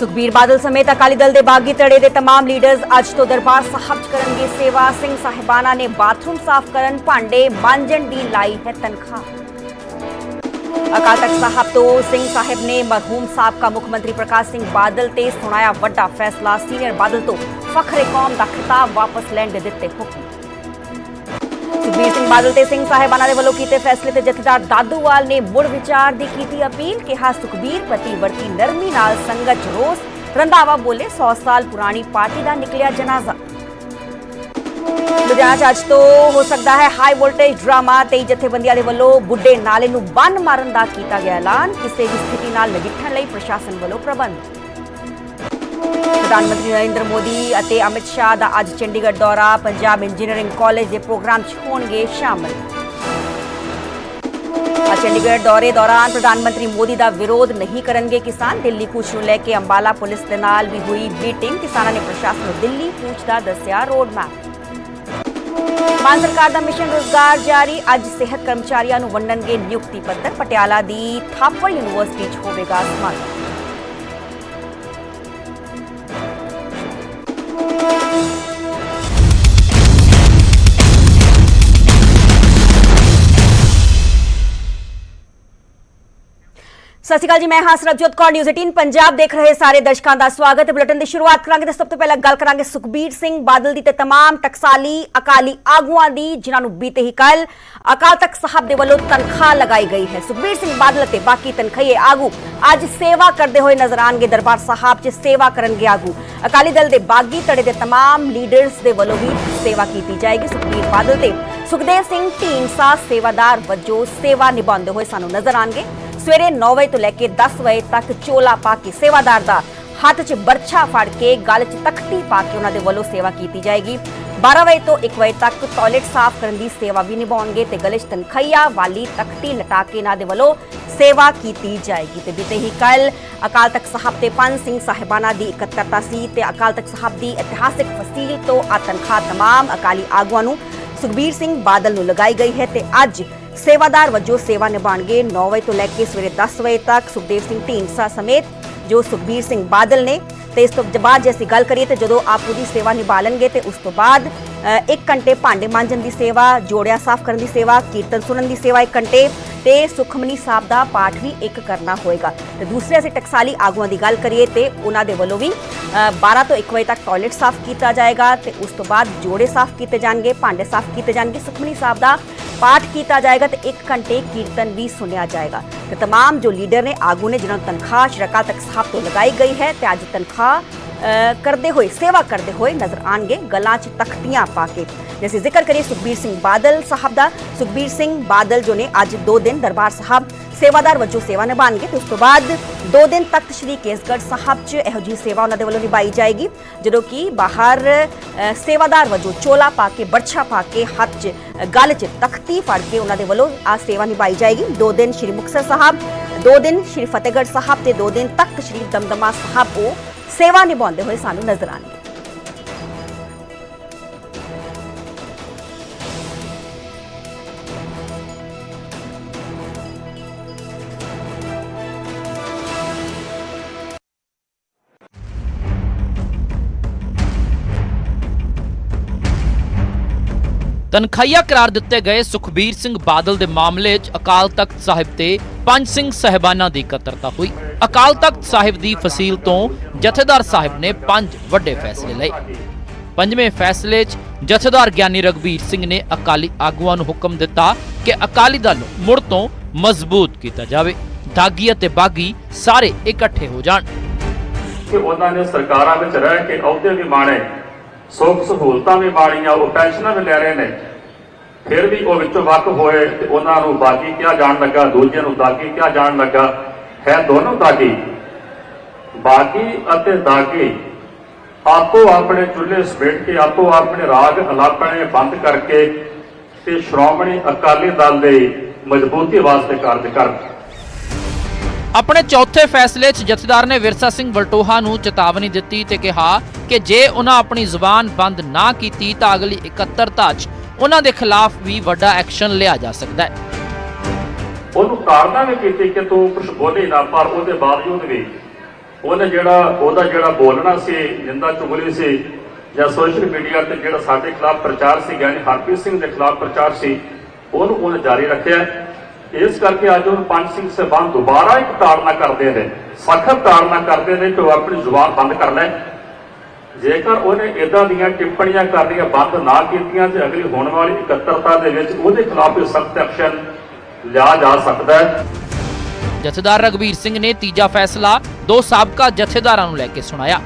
ਸੁਖਬੀਰ ਬਾਦਲ ਸਮੇਤ ਅਕਾਲੀ ਦਲ ਦੇ ਬਾਗੀ ਧੜੇ ਦੇ तमाम ਲੀਡਰਸ ਅੱਜ ਤੋਂ ਦਰਬਾਰ ਸਾਹਿਬ 'ਚ ਕਰਨਗੇ ਸੇਵਾ ਸਿੰਘ ਸਾਹਿਬਾਨਾ ਨੇ ਬਾਥਰੂਮ ਸਾਫ਼ ਕਰਨ ਭਾਂਡੇ ਮਾਂਜਣ ਦੀ ਲਾਈ ਹੈ ਤਨਖਾਹ ਅਕਾਲ ਤਖਤ ਸਾਹਿਬ ਤੋਂ ਸਿੰਘ ਸਾਹਿਬ ਨੇ ਮਰਹੂਮ ਸਾਬਕਾ ਮੁੱਖ ਮੰਤਰੀ ਪ੍ਰਕਾਸ਼ ਸਿੰਘ ਬਾਦਲ ਤੇ ਸੁਣਾਇਆ ਵੱਡਾ ਫੈਸਲਾ ਸੀਨੀਅਰ ਬਾਦਲ ਤੋਂ ਫਖਰੇ ਕੌਮ ਦਾ ਖਿਤਾਬ ਵਾਪਸ ਲੈਣ ਦੇ ਦਿੱਤੇ ਹੁਕਮ ਸੁਖਬੀਰ ਸਿੰਘ ਬਾਦਲ ਤੇ ਸਿੰਘ ਸਾਹਿਬਾਨਾਂ ਦੇ ਵੱਲੋਂ ਕੀਤੇ ਫੈਸਲੇ ਤੇ ਜਥੇਦਾਰ ਦਾਦੂਵਾਲ ਨੇ ਮੁੜ ਵਿਚਾਰ ਦੀ ਕੀਤੀ ਅਪੀਲ, ਕਿਹਾ ਸੁਖਬੀਰ ਪ੍ਰਤੀ ਵਰਤੀ ਨਰਮੀ ਨਾਲ ਸੰਗਤ ਰੋਸ, ਰੰਧਾਵਾ ਬੋਲੇ 100 ਸਾਲ ਪੁਰਾਣੀ ਪਾਰਟੀ ਦਾ ਨਿਕਲਿਆ ਜਨਾਜ਼ਾ। ਲੁਧਿਆਣਾ ਅੱਜ ਤੋਂ ਹੋ ਸਕਦਾ ਹੈ ਹਾਈ ਵੋਲਟੇਜ ਡਰਾਮਾ ਤੇ ਜਥੇਬੰਦੀਆਂ ਦੇ ਵੱਲੋਂ ਬੁੱਢੇ ਨਾਲੇ ਨੂੰ ਬੰਨ ਮਾਰਨ ਦਾ ਕੀਤਾ ਗਿਆ ਐਲਾਨ, ਕਿਸੇ ਵੀ ਸਥਿਤੀ ਨਾਲ ਨਜਿੱਠਣ ਲਈ ਪ੍ਰਸ਼ਾਸਨ ਵੱਲੋਂ ਪ੍ਰਬੰਧ। ਪ੍ਰਧਾਨ ਮੰਤਰੀ ਨਰਿੰਦਰ ਮੋਦੀ ਅਤੇ ਅਮਿਤ ਸ਼ਾਹ ਦਾ ਅੱਜ ਚੰਡੀਗੜ੍ਹ ਦੌਰਾ ਪੰਜਾਬ ਇੰਜੀਨੀਅਰਿੰਗ ਕਾਲਜ ਦੇ ਪ੍ਰੋਗਰਾਮ 'ਚ ਹੋਣਗੇ ਸ਼ਾਮਲ। ਅੱਜ ਚੰਡੀਗੜ੍ਹ ਦੌਰੇ ਦੌਰਾਨ ਪ੍ਰਧਾਨ ਮੰਤਰੀ ਮੋਦੀ ਦਾ ਵਿਰੋਧ ਨਹੀਂ ਕਰਨਗੇ ਕਿਸਾਨ। ਦਿੱਲੀ ਕੂਚ ਨੂੰ ਲੈ ਕੇ ਅੰਬਾਲਾ ਪੁਲਿਸ ਦੇ ਨਾਲ ਵੀ ਹੋਈ ਮੀਟਿੰਗ। ਕਿਸਾਨਾਂ ਨੇ ਪ੍ਰਸ਼ਾਸਨ ਨੂੰ ਦਿੱਲੀ ਕੂਚ ਦਾ ਦੱਸਿਆ ਰੋਡ ਮੈਪ। ਮਾਨ ਸਰਕਾਰ ਦਾ ਮਿਸ਼ਨ ਰੋਜ਼ਗਾਰ ਜਾਰੀ। ਅੱਜ ਸਿਹਤ ਕਰਮਚਾਰੀਆਂ ਨੂੰ ਵੰਡਣਗੇ ਨਿਯੁਕਤੀ ਪੱਤਰ। ਪਟਿਆਲਾ ਦੀ ਥਾਪਰ ਯੂਨੀਵਰਸਿਟੀ 'ਚ ਹੋਵੇਗਾ ਸਮਾਗਮ। ਸਤਿ ਸ਼੍ਰੀ ਅਕਾਲ ਜੀ ਮੈਂ ਹਾਂ ਸਰਬਜੋਤ ਕੌਰ ਨਿਊਜ਼ 18 ਪੰਜਾਬ ਦੇਖ ਰਹੇ ਸਾਰੇ ਦਰਸ਼ਕਾਂ ਦਾ ਸਵਾਗਤ ਹੈ ਬੁਲੇਟਿਨ ਦੀ ਸ਼ੁਰੂਆਤ ਕਰਾਂਗੇ ਤੇ ਸਭ ਤੋਂ ਪਹਿਲਾਂ ਗੱਲ ਕਰਾਂਗੇ ਸੁਖਬੀਰ ਸਿੰਘ ਬਾਦਲ ਦੀ ਤੇ तमाम ਟਕਸਾਲੀ ਅਕਾਲੀ ਆਗੂਆਂ ਦੀ ਜਿਨ੍ਹਾਂ ਨੂੰ ਬੀਤੇ ਹੀ ਕੱਲ ਅਕਾਲ ਤਖਤ ਸਾਹਿਬ ਦੇ ਵੱਲੋਂ ਤਨਖਾਹ ਲਗਾਈ ਗਈ ਹੈ ਸੁਖਬੀਰ ਸਿੰਘ ਬਾਦਲ ਅਤੇ ਬਾਕੀ ਤਨਖਾਹੀਏ ਆਗੂ ਅੱਜ ਸੇਵਾ ਕਰਦੇ ਹੋਏ ਨਜ਼ਰ ਆਣਗੇ ਦਰਬਾਰ ਸਾਹਿਬ 'ਚ ਸੇਵਾ ਕਰਨਗੇ ਆਗੂ ਅਕਾਲੀ ਦਲ ਦੇ ਬਾਗੀ ਧੜੇ ਦੇ तमाम ਲੀਡਰਸ ਦੇ ਵੱਲੋਂ ਵੀ ਸੇਵਾ ਕੀਤੀ ਜਾਏਗੀ ਸੁਖਬੀਰ ਬਾਦਲ ਤੇ ਸੁਖਦੇਵ ਸਿੰਘ ਢੀਂਡਸਾ ਸੇਵਾਦਾਰ ਵਜੋਂ ਸੇਵਾ ਨਿਭਾਉਂਦੇ ਹੋਏ ਸਾਨੂੰ ਨਜ਼ਰ ਆਣਗੇ ਸਵੇਰੇ 9 ਵਜੇ ਤੋਂ ਲੈ ਕੇ 10 ਵਜੇ ਤੱਕ ਚੋਲਾ ਪਾ ਕੇ ਸੇਵਾਦਾਰ ਦਾ ਹੱਥ 'ਚ ਬਰਛਾ ਫੜ ਕੇ ਗਲ 'ਚ ਤਖਤੀ ਪਾ ਕੇ ਉਹਨਾਂ ਦੇ ਵੱਲੋਂ ਸੇਵਾ ਕੀਤੀ ਜਾਏਗੀ 12 ਵਜੇ ਤੋਂ 1 ਵਜੇ ਤੱਕ ਟਾਇਲਟ ਸਾਫ਼ ਕਰਨ ਦੀ ਸੇਵਾ ਵੀ ਨਿਭਾਉਣਗੇ ਤੇ ਗਲੇ 'ਚ ਤਨਖਈਆ ਵਾਲੀ ਤਖਤੀ ਲਟਾ ਕੇ ਇਹਨਾਂ ਦੇ ਵੱਲੋਂ ਸੇਵਾ ਕੀਤੀ ਜਾਏਗੀ ਤੇ ਬੀਤੇ ਹੀ ਕੱਲ ਅਕਾਲ ਤਖਤ ਸਾਹਿਬ ਤੇ ਪੰਜ ਸਿੰਘ ਸਾਹਿਬਾਨਾਂ ਦੀ ਇਕੱਤਰਤਾ ਸੀ ਤੇ ਅਕਾਲ ਤਖਤ ਸਾਹਿਬ ਦੀ ਇਤਿਹਾਸਿਕ ਫਸੀਲ ਤੋਂ ਆ ਤਨਖਾਹ तमाम ਅਕਾਲੀ ਆਗੂਆਂ ਨੂੰ ਸੁਖਬੀਰ ਸਿੰਘ ਬਾਦਲ ਨੂੰ ਲਗਾਈ ਗਈ ਹੈ ਤੇ ਅੱਜ ਸੇਵਾਦਾਰ ਵਜੋਂ ਸੇਵਾ ਨਿਭਾਣਗੇ 9 ਵਜੇ ਤੋਂ ਲੈ ਕੇ ਸਵੇਰੇ 10 ਵਜੇ ਤੱਕ ਸੁਖਦੇਵ ਸਿੰਘ ਢੀਂਡਸਾ ਸਮੇਤ ਜੋ ਸੁਖਬੀਰ ਸਿੰਘ ਬਾਦਲ ਨੇ। ਤੇ ਇਸ ਤੋਂ ਬਾਅਦ ਜੇ ਅਸੀਂ ਗੱਲ ਕਰੀਏ ਤੇ ਜਦੋਂ ਆਪੂ ਦੀ ਸੇਵਾ ਨਿਭਾ ਲੈਣਗੇ ਤੇ ਉਸ ਤੋਂ ਬਾਅਦ 1 ਘੰਟੇ ਭਾਂਡੇ ਮਾਂਜਣ ਦੀ ਸੇਵਾ ਜੋੜਿਆ ਸਾਫ਼ ਕਰਨ ਦੀ ਸੇਵਾ ਕੀਰਤਨ ਸੁਣਨ ਦੀ ਸੇਵਾ 1 ਘੰਟੇ ਤੇ ਸੁਖਮਨੀ ਸਾਹਿਬ ਦਾ ਪਾਠ ਵੀ ਇੱਕ ਕਰਨਾ ਹੋਏਗਾ। ਤੇ ਦੂਸਰੇ ਅਸੀਂ ਟਕਸਾਲੀ ਆਗੂਆਂ ਦੀ ਗੱਲ ਕਰੀਏ ਤੇ ਉਹਨਾਂ ਦੇ ਵੱਲੋਂ ਵੀ ਅ, 12 ਤੋਂ 1 ਵਜੇ ਤੱਕ ਟਾਇਲਟ ਸਾਫ਼ ਕੀਤਾ ਜਾਏਗਾ ਤੇ ਉਸ ਤੋਂ ਬਾਅਦ ਜੋੜੇ ਸਾਫ਼ ਕੀਤੇ ਜਾਣਗੇ ਭਾਂਡੇ ਸਾਫ਼ ਕੀਤੇ ਜਾਣਗੇ। ਸੁਖਮਨੀ ਸਾਹਿਬ ਦਾ ਪਾਠ ਕੀਤਾ ਜਾਏਗਾ ਤੇ 1 ਘੰਟੇ ਕੀਰਤਨ ਵੀ ਸੁਣਿਆ ਜਾਏਗਾ ਤੇ तमाम ਜੋ ਲੀਡਰ ਨੇ ਆਗੂ ਨੇ ਜਿਨ੍ਹਾਂ ਨੂੰ ਤਨਖਾਹ ਸ਼ਰਕਾ ਤੱਕ ਸਾਹਿਬ ਤੋਂ ਲਗਾਈ ਗਈ ਹੈ ਤੇ ਅੱਜ ਤਨਖਾਹ ਅ, ਕਰਦੇ ਹੋਏ ਸੇਵਾ ਕਰਦੇ ਹੋਏ ਨਜ਼ਰ ਆਣਗੇ ਗਲਾਂ 'ਚ ਤਖਤੀਆਂ ਪਾ ਕੇ ਜੇ ਅਸੀਂ ਜ਼ਿਕਰ ਕਰੀਏ ਸੁਖਬੀਰ ਸਿੰਘ ਬਾਦਲ ਸਾਹਿਬ ਦਾ। ਸੁਖਬੀਰ ਸਿੰਘ ਬਾਦਲ ਜੋ ਨੇ ਅੱਜ 2 ਦਿਨ ਦਰਬਾਰ ਸਾਹਿਬ ਸੇਵਾਦਾਰ ਵਜੋਂ ਸੇਵਾ ਨਿਭਾਣਗੇ ਤੇ ਉਸ ਤੋਂ ਬਾਅਦ 2 ਦਿਨ ਤਖਤ ਸ੍ਰੀ ਕੇਸਗੜ੍ਹ ਸਾਹਿਬ 'ਚ ਇਹੋ ਜਿਹੀ ਸੇਵਾ ਉਹਨਾਂ ਦੇ ਵੱਲੋਂ ਨਿਭਾਈ ਜਾਏਗੀ ਜਦੋਂ ਕਿ ਬਾਹਰ ਸੇਵਾਦਾਰ ਵਜੋਂ ਚੋਲਾ ਪਾ ਕੇ ਬਰਛਾ ਪਾ ਕੇ ਹੱਥ 'ਚ ਅ, ਗਲ 'ਚ ਤਖਤੀ ਫੜ ਕੇ ਉਹਨਾਂ ਦੇ ਵੱਲੋਂ ਆ ਸੇਵਾ ਨਿਭਾਈ ਜਾਏਗੀ। 2 ਦਿਨ ਸ੍ਰੀ ਮੁਕਤਸਰ ਸਾਹਿਬ 2 ਦਿਨ ਸ੍ਰੀ ਫਤਿਹਗੜ੍ਹ ਸਾਹਿਬ ਤੇ 2 ਦਿਨ ਤਖਤ ਸ੍ਰੀ ਦਮਦਮਾ ਸਾਹਿਬ ਉਹ ਸੇਵਾ ਨਿਭਾਉਂਦੇ ਹੋਏ ਸਾਨੂੰ ਨਜ਼ਰ ਆਣਗੇ ਤਨਖਾਹੀਆ ਕਰਾਰ ਦਿੱਤੇ ਗਏ ਸੁਖਬੀਰ ਸਿੰਘ ਬਾਦਲ ਦੇ ਮਾਮਲੇ 'ਚ ਅਕਾਲ ਤਖਤ ਸਾਹਿਬ ਤੇ ਪੰਜ ਸਿੰਘ ਸਹਿਬਾਨਾਂ ਦੀ ਇਕੱਤਰਤਾ ਹੋਈ। ਅਕਾਲ ਤਖਤ ਸਾਹਿਬ ਦੀ ਫਸੀਲ ਤੋਂ ਜਥੇਦਾਰ ਸਾਹਿਬ ਨੇ ਪੰਜ ਵੱਡੇ ਫੈਸਲੇ ਲਏ। ਪੰਜਵੇਂ ਫੈਸਲੇ 'ਚ ਜਥੇਦਾਰ ਗਿਆਨੀ ਰਗਵੀਰ ਸਿੰਘ ਨੇ ਅਕਾਲੀ ਆਗੂਆਂ ਨੂੰ ਹੁਕਮ ਦਿੱਤਾ ਕਿ ਅਕਾਲੀ ਦਲ ਨੂੰ ਮੁੜ ਤੋਂ ਮਜ਼ਬੂਤ ਕੀਤਾ ਜਾਵੇ। ਦਾਗੀ ਅਤੇ ਬਾਗੀ ਸਾਰੇ ਇਕੱਠੇ ਹੋ ਜਾਣ। ਕਿ ਉਹਨਾਂ ਨੇ ਸਰਕਾਰਾਂ ਵਿੱਚ ਰਹਿ ਕੇ ਅਹੁਦੇ ਵੀ ਮਾਣੇ। ਸੁੱਖ ਸਹੂਲਤਾਂ ਵੀ ਮਾਣੀਆਂ ਉਹ ਪੈਨਸ਼ਨਾਂ ਵੀ ਲੈ ਰਹੇ ਨੇ। ਫਿਰ ਵੀ ਉਹ ਵਿੱਚੋਂ ਵੱਖ ਹੋਏ ਤੇ ਉਹਨਾਂ ਨੂੰ ਬਾਗੀ ਕਿਹਾ ਜਾਣ ਲੱਗਾ, ਦੂਜਿਆਂ ਨੂੰ ਦਾਗੀ ਕਿਹਾ ਜਾਣ ਲੱਗਾ। ਹੈ ਦੋਨੋਂ ਦਾਗੀ। ਬਾਗੀ ਅਤੇ ਦਾਗੀ ਆਪੋ ਆਪਣੇ ਚੁੱਲ੍ਹੇ ਸਮੇਟ ਕੇ, ਆਪੋ ਆਪਣੇ ਰਾਗ ਅਲਾਪਣੇ ਬੰਦ ਕਰਕੇ ਤੇ ਸ਼੍ਰੋਮਣੀ ਅਕਾਲੀ ਦਲ ਦੇ ਮਜ਼ਬੂਤੀ ਵਾਸਤੇ ਕਾਰਜ ਕਰਨ ਆਪਣੇ ਚੌਥੇ ਫੈਸਲੇ 'ਚ ਜਥੇਦਾਰ ਨੇ ਵਿਰਸਾ ਸਿੰਘ ਵਲਟੋਹਾ ਨੂੰ ਚੇਤਾਵਨੀ ਦਿੱਤੀ ਤੇ ਕਿਹਾ ਕਿ ਜੇ ਉਹਨਾਂ ਆਪਣੀ ਜ਼ੁਬਾਨ ਬੰਦ ਨਾ ਕੀਤੀ ਤਾਂ ਅਗਲੀ 71 'ਚ ਉਹਨਾਂ ਦੇ ਖਿਲਾਫ ਵੀ ਵੱਡਾ ਐਕਸ਼ਨ ਲਿਆ ਜਾ ਸਕਦਾ ਹੈ। ਉਹਨੂੰ ਤਾੜਨਾ ਵੀ ਕੀਤੀ ਕਿ ਤੂੰ ਕੁਝ ਬੋਲੇ ਨਾ, ਪਰ ਉਹਦੇ ਬਾਵਜੂਦ ਵੀ ਉਹਨੇ ਜਿਹੜਾ, ਉਹਦਾ ਜਿਹੜਾ ਬੋਲਣਾ ਸੀ, ਜਿੰਦਾ ਚੁਗਲੀ ਸੀ, ਜਾਂ ਸੋਸ਼ਲ ਮੀਡੀਆ ਤੇ ਜਿਹੜਾ ਸਾਡੇ ਖਿਲਾਫ ਪ੍ਰਚਾਰ ਸੀ, ਯਾਨੀ ਹਰਪ੍ਰੀਤ ਸਿੰਘ ਦੇ ਖਿਲਾਫ ਪ੍ਰਚਾਰ ਸੀ, ਉਹਨੂੰ ਉਹਨੇ ਜਾਰੀ ਰੱਖਿਆ। ਇਸ ਕਰਕੇ ਅੱਜ ਉਹ ਪੰਜ ਸਿੰਘ ਸਾਹਿਬਾਨ ਦੁਬਾਰਾ ਇੱਕ ਤਾੜਨਾ ਕਰਦੇ ਨੇ। ਸਖਤ ਤਾੜਨਾ ਕਰਦੇ ਨੇ ਕਿ ਉਹ ਆਪਣੀ ਜ਼ੁਬਾਨ ਬੰਦ ਕਰ ਲੈ। ਜੇਕਰ ਉਹਨੇ ਇਦਾਂ ਦੀਆਂ ਟਿੱਪਣੀਆਂ ਕਰਨੀਆਂ ਬੰਦ ਨਾ ਕੀਤੀਆਂ ਤੇ ਅਗਲੀ ਹੋਣ ਵਾਲੀ ਇਕੱਤਰਤਾ ਦੇ ਵਿੱਚ ਉਹਦੇ ਖਿਲਾਫ ਸਖਤ ਐਕਸ਼ਨ ਲਿਆ ਜਾ ਸਕਦਾ ਹੈ। ਜਥੇਦਾਰ ਰਗਵੀਰ ਸਿੰਘ ਨੇ ਤੀਜਾ ਫੈਸਲਾ ਦੋ ਸਾਬਕਾ ਜਥੇਦਾਰਾਂ ਨੂੰ ਲੈ ਕੇ ਸੁਣਾਇਆ।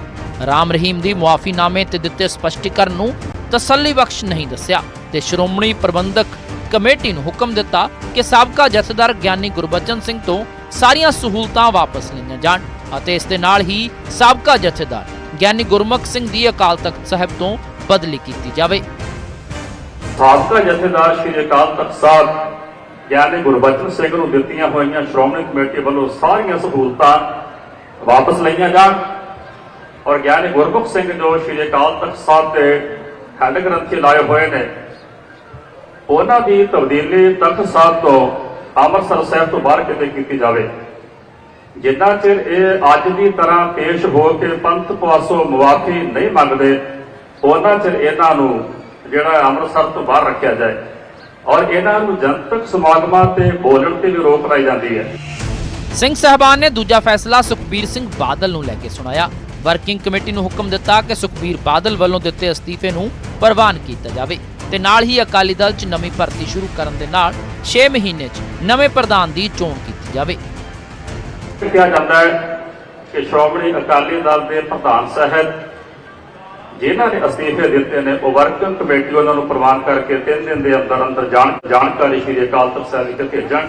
ਰਾਮ ਰਹੀਮ ਦੀ ਮੁਆਫੀਨਾਮੇ ਤੇ ਦਿੱਤੇ ਸਪਸ਼ਟੀਕਰਨ ਨੂੰ ਤਸੱਲੀ ਬਖਸ਼ ਨਹੀਂ ਦੱਸਿਆ ਤੇ ਸ਼੍ਰੋਮਣੀ ਪ੍ਰਬੰਧਕ ਕਮੇਟੀ ਨੂੰ ਹੁਕਮ ਦਿੱਤਾ ਕਿ ਸਾਬਕਾ ਜਥੇਦਾਰ ਗਿਆਨੀ ਗੁਰਬਚਨ ਸਿੰਘ ਤੋਂ ਸਾਰੀਆਂ ਸਹੂਲਤਾਂ ਵਾਪਸ ਲਈਆਂ ਜਾਣ ਅਤੇ ਇਸ ਦੇ ਨਾਲ ਹੀ ਸਾਬਕਾ ਜਥੇਦਾਰ ਗਿਆਨੀ ਗੁਰਮੁਖ ਸਿੰਘ ਦੀ ਅਕਾਲ ਤਖਤ ਸਾਹਿਬ ਤੋਂ ਬਦਲੀ ਕੀਤੀ ਜਾਵੇ। ਸਾਬਕਾ ਜਥੇਦਾਰ ਸ਼੍ਰੀ ਅਕਾਲ ਤਖਤ ਸਾਹਿਬ ਗਿਆਨੀ ਗੁਰਬਚਨ ਸਿੰਘ ਨੂੰ ਦਿੱਤੀਆਂ ਹੋਈਆਂ ਸ਼੍ਰੋਮਣੀ ਕਮੇਟੀ ਵੱਲੋਂ ਸਾਰੀਆਂ ਸਹੂਲਤਾਂ ਵਾਪਸ ਲਈਆਂ ਜਾਣ ਔਰ ਗਿਆਨੀ ਗੁਰਮੁਖ ਸਿੰਘ ਜੋ ਸ਼੍ਰੀ ਅਕਾਲ ਤਖਤ ਸਾਹਿਬ ਦੇ ਖੰਡ ਗ੍ਰੰਥੀ ਲਾਏ ਹੋਏ ਨੇ ਉਹਨਾਂ ਦੀ ਤਬਦੀਲੀ ਤਖਤ ਸਾਹਿਬ ਤੋਂ ਅੰਮ੍ਰਿਤਸਰ ਸਾਹਿਬ ਤੋਂ ਬਾਹਰ ਕਿਤੇ ਕੀਤੀ ਜਾਵੇ। ਜਿੰਨਾ ਚਿਰ ਇਹ ਅੱਜ ਦੀ ਤਰ੍ਹਾਂ ਪੇਸ਼ ਹੋ ਕੇ ਪੰਥ ਪਾਸੋਂ ਮੁਆਫੀ ਨਹੀਂ ਮੰਗਦੇ, ਉਹਨਾਂ ਚਿਰ ਇਹਨਾਂ ਨੂੰ ਜਿਹੜਾ ਅੰਮ੍ਰਿਤਸਰ ਤੋਂ ਬਾਹਰ ਰੱਖਿਆ ਜਾਏ। ਔਰ ਇਹਨਾਂ ਨੂੰ ਜਨਤਕ ਸਮਾਗਮਾਂ ਤੇ ਬੋਲਣ ਤੇ ਵੀ ਰੋਕ ਲਾਈ ਜਾਂਦੀ ਹੈ। ਸਿੰਘ ਸਾਹਿਬਾਨ ਨੇ ਦੂਜਾ ਫੈਸਲਾ ਸੁਖਬੀਰ ਸਿੰਘ ਬਾਦਲ ਨੂੰ ਲੈ ਕੇ ਸੁਣਾਇਆ। ਵਰਕਿੰਗ ਕਮੇਟੀ ਨੂੰ ਹੁਕਮ ਦਿੱਤਾ ਕਿ ਸੁਖਬੀਰ ਬਾਦਲ ਵੱਲੋਂ ਦਿੱਤੇ ਅਸਤੀਫੇ ਨੂੰ ਪ੍ਰਵਾਨ ਕੀਤਾ ਜਾਵੇ। ਤੇ ਨਾਲ ਹੀ ਅਕਾਲੀ ਦਲ 'ਚ ਨਵੀਂ ਭਰਤੀ ਸ਼ੁਰੂ ਕਰਨ ਦੇ ਨਾਲ 6 ਮਹੀਨੇ 'ਚ ਨਵੇਂ ਪ੍ਰਧਾਨ ਦੀ ਚੋਣ ਕੀਤੀ ਜਾਵੇ। ਕਿਹਾ ਜਾਂਦਾ ਹੈ ਕਿ ਸ਼੍ਰੋਮਣੀ ਅਕਾਲੀ ਦਲ ਦੇ ਪ੍ਰਧਾਨ ਸਾਹਿਬ ਜਿਨ੍ਹਾਂ ਨੇ ਅਸਤੀਫੇ ਦਿੱਤੇ ਨੇ ਉਹ ਵਰਕਿੰਗ ਕਮੇਟੀ ਉਹਨਾਂ ਨੂੰ ਪ੍ਰਵਾਨ ਕਰਕੇ ਤਿੰਨ ਦਿਨ ਦੇ ਅੰਦਰ ਅੰਦਰ ਜਾਣ ਜਾਣਕਾਰੀ ਸ਼੍ਰੀ ਅਕਾਲ ਤਖਤ ਸਾਹਿਬ ਵਿਖੇ ਭੇਜਣ।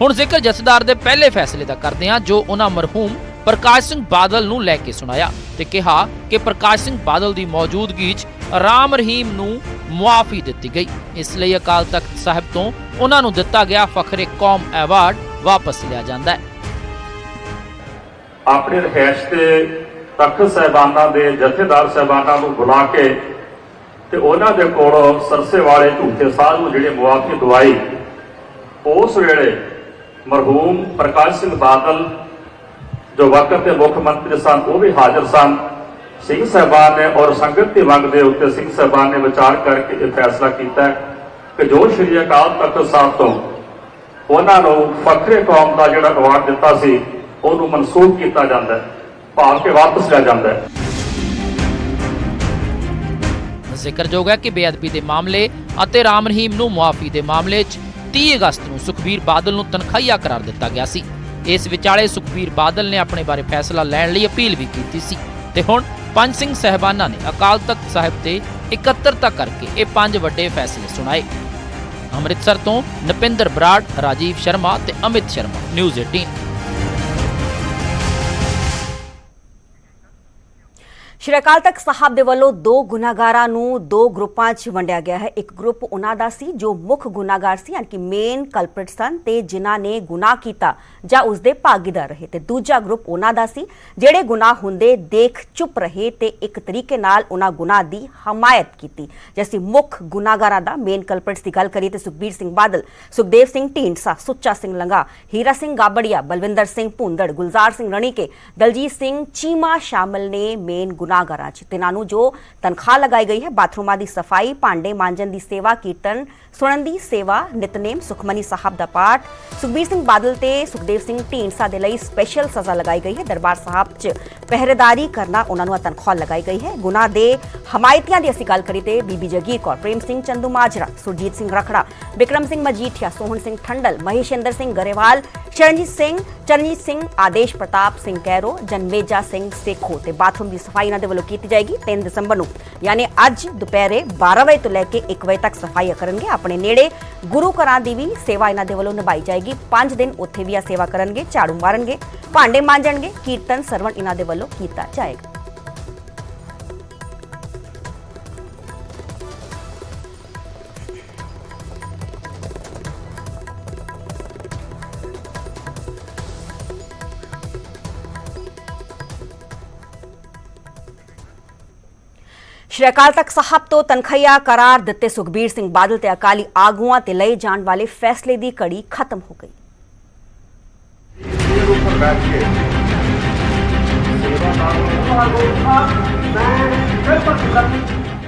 ਹੁਣ ਜ਼ਿਕਰ ਜਥੇਦਾਰ ਦੇ ਪਹਿਲੇ ਫੈਸਲੇ ਦਾ ਕਰਦੇ ਹਾਂ ਜੋ ਉਹਨਾਂ ਮਰਹੂਮ ਪ੍ਰਕਾਸ਼ ਸਿੰਘ ਬਾਦਲ ਨੂੰ ਲੈ ਕੇ ਸੁਣਾਇਆ ਤੇ ਕਿਹਾ ਕਿ ਪ੍ਰਕਾਸ਼ ਸਿੰਘ ਬਾਦਲ ਦੀ ਮੌਜੂਦਗੀ 'ਚ ਰਾਮ ਰਹੀਮ ਨੂੰ ਮੁਆਫੀ ਦਿੱਤੀ ਗਈ। ਇਸ ਲਈ ਅਕਾਲ ਤਖਤ ਸਾਹਿਬ ਤੋਂ ਉਹਨਾਂ ਨੂੰ ਦਿੱਤਾ ਗਿਆ ਫਖਰੇ ਕੌਮ ਐਵਾਰਡ ਵਾਪਸ ਲਿਆ ਜਾਂਦਾ ਹੈ। ਆਪਣੇ ਰਹਿਸ਼ ਤੇ ਤਖਤ ਸਹਿਬਾਨਾਂ ਦੇ ਜਥੇਦਾਰ ਸਹਿਬਾਨਾਂ ਨੂੰ ਬੁਲਾ ਕੇ ਤੇ ਉਹਨਾਂ ਦੇ ਕੋਲੋਂ ਸਰਸੇ ਵਾਲੇ ਝੂਠੇ ਸਾਧ ਨੂੰ ਜਿਹੜੇ ਮੁਆਫੀ ਦਵਾਈ, ਉਸ ਵੇਲੇ ਮਰਹੂਮ ਪ੍ਰਕਾਸ਼ ਸਿੰਘ ਬਾਦਲ ਜੋ ਵਕਤ ਦੇ ਮੁੱਖ ਮੰਤਰੀ ਸਨ, ਉਹ ਵੀ ਹਾਜ਼ਰ ਸਨ। ਸਿੰਘ ਸਾਹਿਬਾਨ ਨੇ ਔਰ ਸੰਗਤ ਦੀ ਮੰਗ ਦੇ ਉੱਤੇ ਸਿੰਘ ਸਾਹਿਬਾਨ ਨੇ ਵਿਚਾਰ ਕਰਕੇ ਇਹ ਫੈਸਲਾ ਕੀਤਾ ਕਿ ਜੋ ਸ਼੍ਰੀ ਅਕਾਲ ਤਖਤ ਸਾਹਿਬ ਤੋਂ ਉਹਨਾਂ ਨੂੰ ਫਖਰੇ ਕੌਮ ਦਾ ਜਿਹੜਾ ਅਵਾਰਡ ਦਿੱਤਾ ਸੀ, ਉਹਨੂੰ ਮਨਸੂਖ ਕੀਤਾ ਜਾਂਦਾ ਹੈ, ਭਾਵ ਕਿ ਵਾਪਸ ਲਿਆ ਜਾਂਦਾ ਹੈ। ਜ਼ਿਕਰਯੋਗ ਹੈ ਕਿ ਬੇਅਦਬੀ ਦੇ ਮਾਮਲੇ ਅਤੇ ਰਾਮ ਰਹੀਮ ਨੂੰ ਮੁਆਫੀ ਦੇ ਮਾਮਲੇ 'ਚ 30 ਅਗਸਤ ਨੂੰ ਸੁਖਬੀਰ ਬਾਦਲ ਨੂੰ ਤਨਖਾਹੀਆ ਕਰਾਰ ਦਿੱਤਾ ਗਿਆ ਸੀ। ਇਸ ਵਿਚਾਲੇ ਸੁਖਬੀਰ ਬਾਦਲ ਨੇ ਆਪਣੇ ਬਾਰੇ ਫੈਸਲਾ ਲੈਣ ਲਈ ਅਪੀਲ ਵੀ ਕੀਤੀ ਸੀ। ਤੇ ਹੁਣ ਪੰਜ ਸਿੰਘ ਸਹਿਬਾਨਾਂ ਨੇ ਅਕਾਲ ਤਖਤ ਸਾਹਿਬ ਤੇ ਇਕੱਤਰਤਾ ਕਰਕੇ ਇਹ ਪੰਜ ਵੱਡੇ ਫੈਸਲੇ ਸੁਣਾਏ। ਅੰਮ੍ਰਿਤਸਰ ਤੋਂ ਨਪਿੰਦਰ ਬਰਾੜ, ਰਾਜੀਵ ਸ਼ਰਮਾ ਤੇ ਅਮਿਤ ਸ਼ਰਮਾ, ਨਿਊਜ਼ 18 ਸ਼੍ਰੀ ਅਕਾਲ ਤਖਤ ਸਾਹਿਬ ਦੇ ਵੱਲੋਂ ਦੋ ਗੁਨਾਹਗਾਰਾਂ ਨੂੰ ਦੋ ਗਰੁੱਪਾਂ 'ਚ ਵੰਡਿਆ ਗਿਆ ਹੈ। ਇੱਕ ਗਰੁੱਪ ਉਹਨਾਂ ਦਾ ਸੀ ਜੋ ਮੁੱਖ ਗੁਨਾਹਗਾਰ ਸੀ, ਯਾਨੀ ਕਿ ਮੇਨ ਕਲਪ੍ਰਿਟ ਸਨ ਤੇ ਜਿਨ੍ਹਾਂ ਨੇ ਗੁਨਾਹ ਕੀਤਾ ਜਾਂ ਉਸ ਦੇ ਭਾਗੀਦਾਰ ਰਹੇ ਤੇ ਦੂਜਾ ਗਰੁੱਪ ਉਹਨਾਂ ਦਾ ਸੀ ਜਿਹੜੇ ਗੁਨਾਹ ਹੁੰਦੇ ਦੇਖ ਚੁੱਪ ਰਹੇ ਤੇ ਇੱਕ ਤਰੀਕੇ ਨਾਲ ਉਹਨਾਂ ਗੁਨਾਹ ਦੀ ਹਮਾਇਤ ਕੀਤੀ। ਜੇ ਅਸੀਂ ਮੁੱਖ ਗੁਨਾਹਗਾਰਾਂ ਦਾ ਮੇਨ ਕਲਪ੍ਰਿਟਸ ਦੀ ਗੱਲ ਕਰੀਏ ਤੇ ਸੁਖਬੀਰ ਸਿੰਘ ਬਾਦਲ, ਸੁਖਦੇਵ ਸਿੰਘ ਢੀਂਡਸਾ, ਸੁੱਚਾ ਸਿੰਘ ਲੰਗਾ, ਹੀਰਾ ਸਿੰਘ ਗਾਬੜੀਆ, ਬਲਵਿੰਦਰ ਸਿੰਘ ਭੁੰਦੜ, ਗੁਲਜ਼ਾਰ ਸਿੰਘ ਰਣੀਕੇ, ਦਲਜੀਤ ਸਿੰਘ ਚੀਮਾ ਸ਼ਾਮਲ ਨੇ ਮੇਨ ਗੁਨਾਹਗਾਰਾਂ 'ਚ। ਤੇ ਨੂੰ ਜੋ ਤਨਖਾਹ ਲਗਾਈ ਗਈ ਹੈ, ਬਾਥਰੂਮਾਂ ਦੀ ਸਫ਼ਾਈ, ਭਾਂਡੇ ਮਾਂਜਣ ਦੀ ਸੇਵਾ, ਕੀਰਤਨ, ਸੁਣਨ ਦੀ ਸੇਵਾ, ਨਿਤਨੇਮ ਸੁਖਮਨੀ ਸਾਹਿਬ ਦਾ ਪਾਠ। ਸੁਖਬੀਰ ਸਿੰਘ ਬਾਦਲ ਤੇ ਸੁਖਦੇਵ ਸਿੰਘ ਢੀਂਡਸਾ ਦੇ ਲਈ ਸਪੈਸ਼ਲ ਸਜ਼ਾ ਲਗਾਈ ਗਈ ਹੈ। ਦਰਬਾਰ ਸਾਹਿਬ 'ਚ ਪਹਿਰੇਦਾਰੀ ਕਰਨਾ ਉਹਨਾਂ ਨੂੰ ਤਨਖਾਹ ਲਗਾਈ ਗਈ ਹੈ। ਗੁਨਾਹ ਦੇ ਹਮਾਇਤੀਆਂ ਦੀ ਅਸੀਂ ਗੱਲ ਕਰੀ ਤੇ ਬੀਬੀ ਜਗੀਰ ਕੌਰ, ਪ੍ਰੇਮ ਸਿੰਘ ਚੰਦੂ ਮਾਜਰਾ, ਸੁਰਜੀਤ ਸਿੰਘ ਰਖੜਾ ਵਿਕਰਮ ਸਿੰਘ ਮਜੀਠੀਆ, ਸੋਹਣ ਸਿੰਘ ਠੰਡਲ, ਮਹੇਸ਼ਿੰਦਰ ਸਿੰਘ ਗਰੇਵਾਲ ਚਰਨਜੀਤ ਸਿੰਘ ਚਰਨਜੀਤ ਸਿੰਘ, ਆਦੇਸ਼ ਪ੍ਰਤਾਪ ਸਿੰਘ ਕੈਰੋ, ਜਨਮੇਜਾ ਸਿੰਘ ਸੇਖੋ ਤੇ ਬਾਥਰੂਮ ਦੀ ਸਫ਼ਾਈ ਇਹਨਾਂ ਦੇ ਵੱਲੋਂ ਕੀਤੀ ਜਾਏਗੀ 3 ਦਸੰਬਰ ਨੂੰ। ਯਾਨੀ ਅੱਜ ਦੁਪਹਿਰੇ 12 ਵਜੇ ਤੋਂ ਲੈ ਕੇ 1 ਵਜੇ ਤੱਕ ਸਫ਼ਾਈ ਕਰਨਗੇ। ਆਪਣੇ ਨੇੜੇ ਗੁਰੂ ਘਰਾਂ ਦੀ ਵੀ ਸੇਵਾ ਇਹਨਾਂ ਦੇ ਵੱਲੋਂ ਨਿਭਾਈ ਜਾਏਗੀ। 5 ਦਿਨ ਉੱਥੇ ਵੀ ਆ ਸੇਵਾ ਕਰਨਗੇ, ਝਾੜੂ ਮਾਰਨਗੇ, ਭਾਂਡੇ ਮਾਂਜਣਗੇ, ਕੀਰਤਨ ਸਰਵਣ ਇਹਨਾਂ ਦੇ ਵੱਲੋਂ ਕੀਤਾ ਜਾਏਗਾ। ਸ਼੍ਰੀ ਅਕਾਲ ਤਖਤ ਸਾਹਿਬ ਤੋਂ ਤਨਖਈਆ ਕਰਾਰ ਦਿੱਤੇ ਸੁਖਬੀਰ ਸਿੰਘ ਬਾਦਲ ਤੇ ਅਕਾਲੀ ਆਗੂਆਂ ਤੇ ਲਏ ਜਾਣ ਵਾਲੇ ਫੈਸਲੇ ਦੀ ਕੜੀ ਖਤਮ ਹੋ ਗਈ।